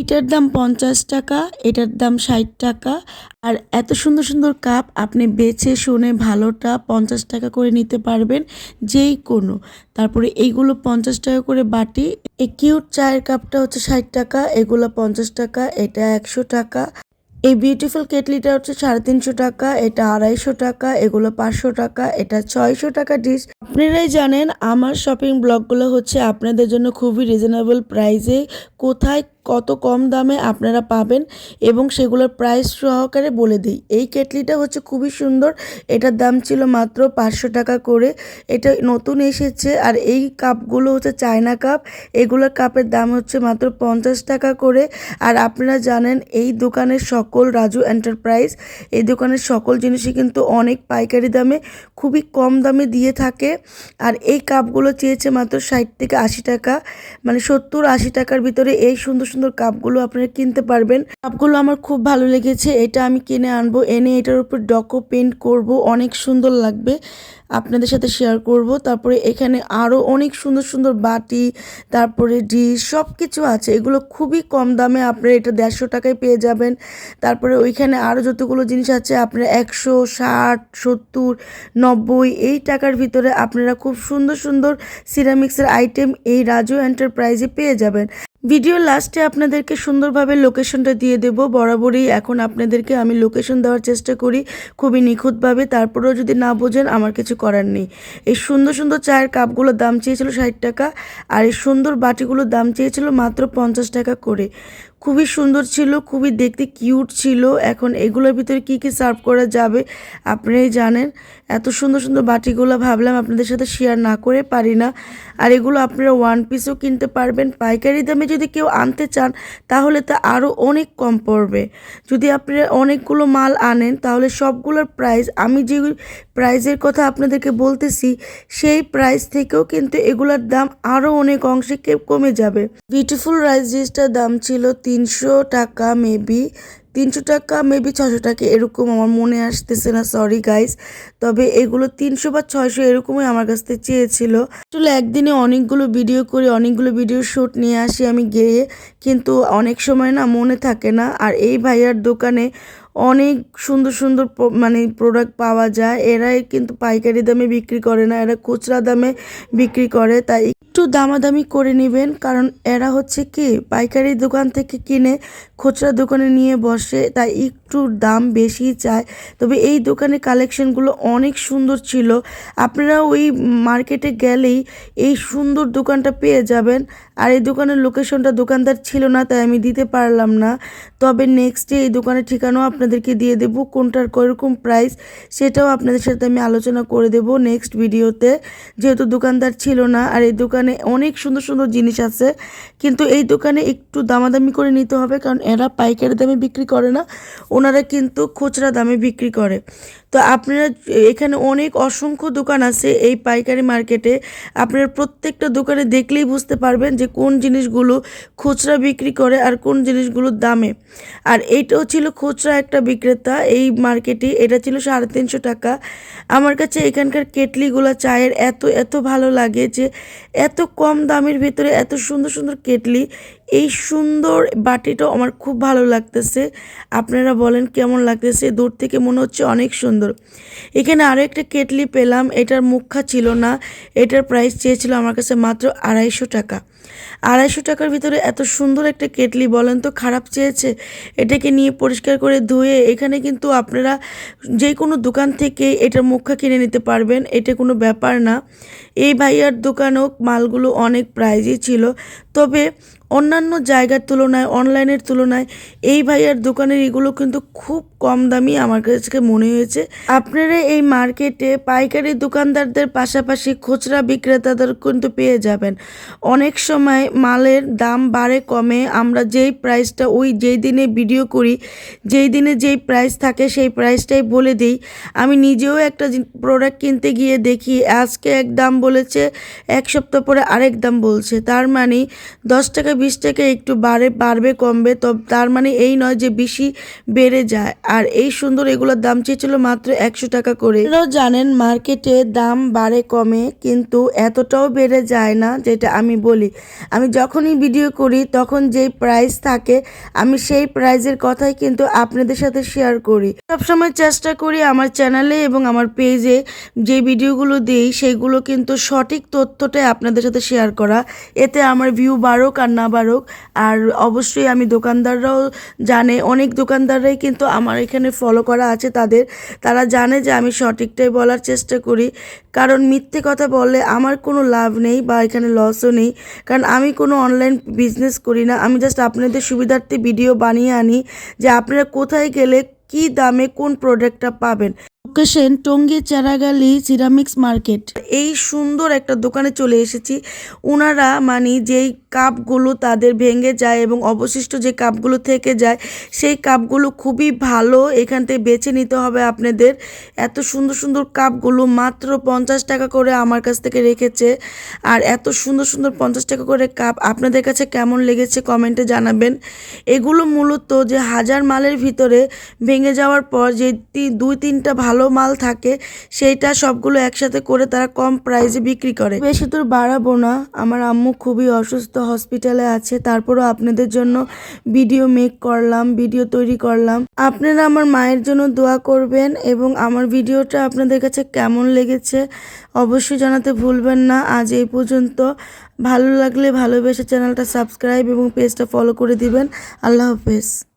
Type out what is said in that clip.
এটার দাম পঞ্চাশ টাকা, এটার দাম ষাট টাকা। আর এত সুন্দর সুন্দর কাপ আপনি বেছে শুনে ভালোটা পঞ্চাশ টাকা করে নিতে পারবেন যেই কোনো। তারপরে এইগুলো পঞ্চাশ টাকা করে বাটি এই কিউট চায়ের কাপটা হচ্ছে ষাট টাকা, এগুলো পঞ্চাশ টাকা, এটা একশো টাকা। এই বিউটিফুল কেটলিটা হচ্ছে সাড়ে তিনশো টাকা, এটা আড়াইশো টাকা, এগুলো পাঁচশো টাকা, এটা ছয়শো টাকা ডিশ। আপনারাই জানেন, আমার শপিং ব্লগগুলো হচ্ছে আপনাদের জন্য খুবই রিজনেবল প্রাইসে কোথায় কত কম দামে আপনারা পাবেন এবং সেগুলোর প্রাইস সহকারে বলে দিই। এই কেটলিটা হচ্ছে খুবই সুন্দর। এটার দাম ছিল মাত্র পাঁচশো টাকা করে। এটা নতুন এসেছে আর এই কাপগুলো হচ্ছে চায়না কাপ এগুলোর কাপের দাম হচ্ছে মাত্র পঞ্চাশ টাকা করে। আর আপনারা জানেন এই দোকানের সকল রাজু এন্টারপ্রাইজ এই দোকানের সকল জিনিসই কিন্তু অনেক পাইকারি দামে, খুবই কম দামে দিয়ে থাকে। আর এই কাপগুলো চেয়েছে মাত্র ষাট থেকে আশি টাকা। মানে সত্তর আশি টাকার ভিতরে এই সুন্দর সুন্দর কাপগুলো আপনারা কিনতে পারবেন। কাপগুলো আমার খুব ভালো লেগেছে। এটা আমি কিনে আনব। এনে এটার উপর ডকো পেন্ট করব। অনেক সুন্দর লাগবে। আপনাদের সাথে শেয়ার করব। তারপরে এখানে আরও অনেক সুন্দর সুন্দর বাটি, তারপরে ডিশ সব কিছু আছে। এগুলো খুবই কম দামে আপনারা এটা দেড়শো টাকায় পেয়ে যাবেন। তারপরে ওইখানে আরও যতগুলো জিনিস আছে, আপনারা একশো, ষাট, সত্তর, নব্বই এই টাকার ভিতরে আপনারা খুব সুন্দর সুন্দর সিরামিক্সের আইটেম এই রাজু এন্টারপ্রাইজে পেয়ে যাবেন। ভিডিও লাস্টে আপনাদেরকে সুন্দরভাবে লোকেশনটা দিয়ে দেব। বরাবরই এখন আপনাদেরকে আমি লোকেশন দেওয়ার চেষ্টা করি খুবই নিখুঁতভাবে। তারপরেও যদি না বোঝেন, আমার কিছু করার নেই। এই সুন্দর সুন্দর চায়ের কাপগুলোর দাম চেয়েছিল ষাট টাকা, আর এই সুন্দর বাটিগুলোর দাম চেয়েছিল মাত্র পঞ্চাশ টাকা করে। খুবই সুন্দর ছিল, খুবই দেখতে কিউট ছিল। এখন এগুলোর ভিতরে কি কি সার্ভ করা যাবে আপনারাই জানেন। এত সুন্দর সুন্দর বাটিগুলো ভাবলাম আপনাদের সাথে শেয়ার না করে পারি না। আর এগুলো আপনারা ওয়ান পিসও কিনতে পারবেন। পাইকারি দামে যদি কেউ আনতে চান, তাহলে তা আরও অনেক কম পড়বে। যদি আপনারা অনেকগুলো মাল আনেন, তাহলে সবগুলোর প্রাইস আমি যে প্রাইজের কথা আপনাদেরকে বলতেছি, সেই প্রাইস থেকেও কিন্তু এগুলোর দাম আরও অনেক অংশে কমে যাবে। বিউটিফুল রাইস ডিশটার দাম ছিল তিনশো টাকা মেবি তিনশো টাকা মেবি ছশো টাকা, এরকম আমার মনে আসতেছে না সরি গাইস তবে এগুলো তিনশো বা ছয়শো এরকমই আমার কাছ থেকে চেয়েছিল। আসলে একদিনে অনেকগুলো ভিডিও করে, অনেকগুলো ভিডিও শ্যুট নিয়ে আসি আমি গিয়ে, কিন্তু অনেক সময় না মনে থাকে না। আর এই ভাইয়ার দোকানে অনেক সুন্দর সুন্দর মানে প্রোডাক্ট পাওয়া যায়। এরাই কিন্তু পাইকারি দামে বিক্রি করে না, এরা খুচরা দামে বিক্রি করে, তাই একটু দামাদামি করে নেবেন, কারণ এরা হচ্ছে কি, পাইকারি দোকান থেকে কিনে খুচরা দোকানে নিয়ে বসে, তাই একটু দাম বেশি চায়। তবে এই দোকানের কালেকশনগুলো অনেক সুন্দর ছিল। আপনারা ওই মার্কেটে গেলেই এই সুন্দর দোকানটা পেয়ে যাবেন। আর এই দোকানের লোকেশনটা দোকানদার ছিল না, তাই আমি দিতে পারলাম না। তবে নেক্সটে এই দোকানের ঠিকানাও আপনাদেরকে দিয়ে দেব, কোনটার কীরকম প্রাইস সেটাও আপনাদের সাথে আমি আলোচনা করে দেব নেক্সট ভিডিওতে যেহেতু দোকানদার ছিল না, আর এই দোকানে অনেক সুন্দর সুন্দর জিনিস আছে। কিন্তু এই দোকানে একটু দামাদামি করে নিতে হবে, কারণ এরা পাইকারি দামে বিক্রি করে না। ওনারা কিন্তু খুচরা দামে বিক্রি করে। তো আপনারা, এখানে অনেক অসংখ্য দোকান আছে এই পাইকারি মার্কেটে। আপনারা প্রত্যেকটা দোকানে দেখলেই বুঝতে পারবেন যে কোন জিনিসগুলো খুচরা বিক্রি করে আর কোন জিনিসগুলোর দামে। আর এইটাও ছিল খুচরা একটা বিক্রেতা এই মার্কেটে, এটা ছিল সাড়ে তিনশো টাকা। আমার কাছে এখানকার কেটলিগুলো চায়ের এত এত ভালো লাগে যে এত কম দামের ভিতরে এত সুন্দর সুন্দর কেটলি, এই সুন্দর বাটিটাও আমার খুব ভালো লাগতেছে। আপনারা বলেন কেমন লাগতেছে, দূর থেকে মনে হচ্ছে অনেক সুন্দর। এখানে আরও একটা কেটলি পেলাম, এটার মুখা ছিল না, এটার প্রাইস চেয়েছিল আমার কাছে মাত্র আড়াইশো টাকা। আড়াইশো টাকার ভিতরে এত সুন্দর একটা কেটলি বলেন তো, খারাপ চেয়েছে, এটাকে নিয়ে পরিষ্কার করে ধুয়ে, এখানে কিন্তু আপনারা যে কোনো দোকান থেকে এটার মুখা কিনে নিতে পারবেন, এটা কোনো ব্যাপার না। এই ভাইয়ার দোকানেও মালগুলো অনেক প্রাইজই ছিল। তবে অন্যান্য জায়গার তুলনায় অনলাইনের তুলনায়, এই ভাইয়ার দোকানের এগুলো কিন্তু খুব কম দামি আমার কাছে মনে হয়েছে। আপনারা এই মার্কেটে পাইকারি দোকানদারদের পাশাপাশি খুচরা বিক্রেতাদের কিন্তু পেয়ে যাবেন। অনেক সময় মালের দাম বাড়ে, কমে। আমরা যেই প্রাইসটা ওই যেই দিনে ভিডিও করি, যেই দিনে যেই প্রাইস থাকে সেই প্রাইসটাই বলে দিই। আমি নিজেও একটা প্রোডাক্ট কিনতে গিয়ে দেখি, আজকে এক দাম বলেছে, এক সপ্তাহ পরে আরেক দাম বলছে। তার মানে দশ টাকা বিশ একটু বাড়ে, বাড়বে, কমবে তো তার মানে এই নয় যে বেশি বেড়ে যায়। আর এই সুন্দর এগুলোর দাম চেয়েছিল মাত্র একশো টাকা করে। জানেন মার্কেটে দাম বাড়ে, কমে, কিন্তু এতটাও বেড়ে যায় না যেটা আমি বলি। আমি যখনই ভিডিও করি, তখন যেই প্রাইস থাকে, আমি সেই প্রাইজের কথাই কিন্তু আপনাদের সাথে শেয়ার করি। সবসময় চেষ্টা করি আমার চ্যানেলে এবং আমার পেজে যে ভিডিওগুলো দিই সেইগুলো কিন্তু সঠিক তথ্যটাই আপনাদের সাথে শেয়ার করা। এতে আমার ভিউ বাড়ুক আর না বাড়ুক আর অবশ্যই আমি দোকানদাররাও জানে, অনেক দোকানদাররাই কিন্তু আমার এখানে ফলো করা আছে তাদের। তারা জানে যে আমি সঠিকটাই বলার চেষ্টা করি। কারণ মিথ্যে কথা বললে আমার কোনো লাভ নেই বা এখানে লসও নেই। কারণ আমি কোনো অনলাইন বিজনেস করি না। আমি জাস্ট আপনাদের সুবিধার্থে ভিডিও বানিয়ে আনি যে আপনারা কোথায় গেলে কি দামে কোন প্রোডাক্টটা পাবেন। Location Tongi Charagali ceramics market এই সুন্দর একটা দোকানে চলে এসেছি। ওনারা মানে যেই কাপগুলো তাদের ভেঙে যায় এবং অবশিষ্ট যে কাপগুলো থেকে যায়, সেই কাপগুলো খুবই ভালো এখান থেকে বেছে নিতে হবে আপনাদের। এত সুন্দর সুন্দর কাপগুলো মাত্র পঞ্চাশ টাকা করে আমার কাছ থেকে রেখেছে। আর এত সুন্দর সুন্দর পঞ্চাশ টাকা করে কাপ আপনাদের কাছে কেমন লেগেছে কমেন্টে জানাবেন। এগুলো মূলত যে হাজার মালের ভিতরে ভেঙে যাওয়ার পর যে দুই তিনটা ভালো মাল থাকে, সেইটা সবগুলো একসাথে করে তারা কম প্রাইসে বিক্রি করে। বেশি দূর বাড়াবো না। আমার আম্মু খুবই অসুস্থ। হসপিটালে আছে, তারপরও আপনাদের জন্য ভিডিও মেক করলাম ভিডিও তৈরি করলাম। আপনারা আমার মায়ের জন্য দোয়া করবেন এবং আমার ভিডিওটা আপনাদের কাছে কেমন লেগেছে অবশ্যই জানাতে ভুলবেন না। আজ এই পর্যন্ত। ভালো লাগলে ভালোবেসে চ্যানেলটা সাবস্ক্রাইব এবং পেজটা ফলো করে দিবেন। আল্লাহ হাফেজ।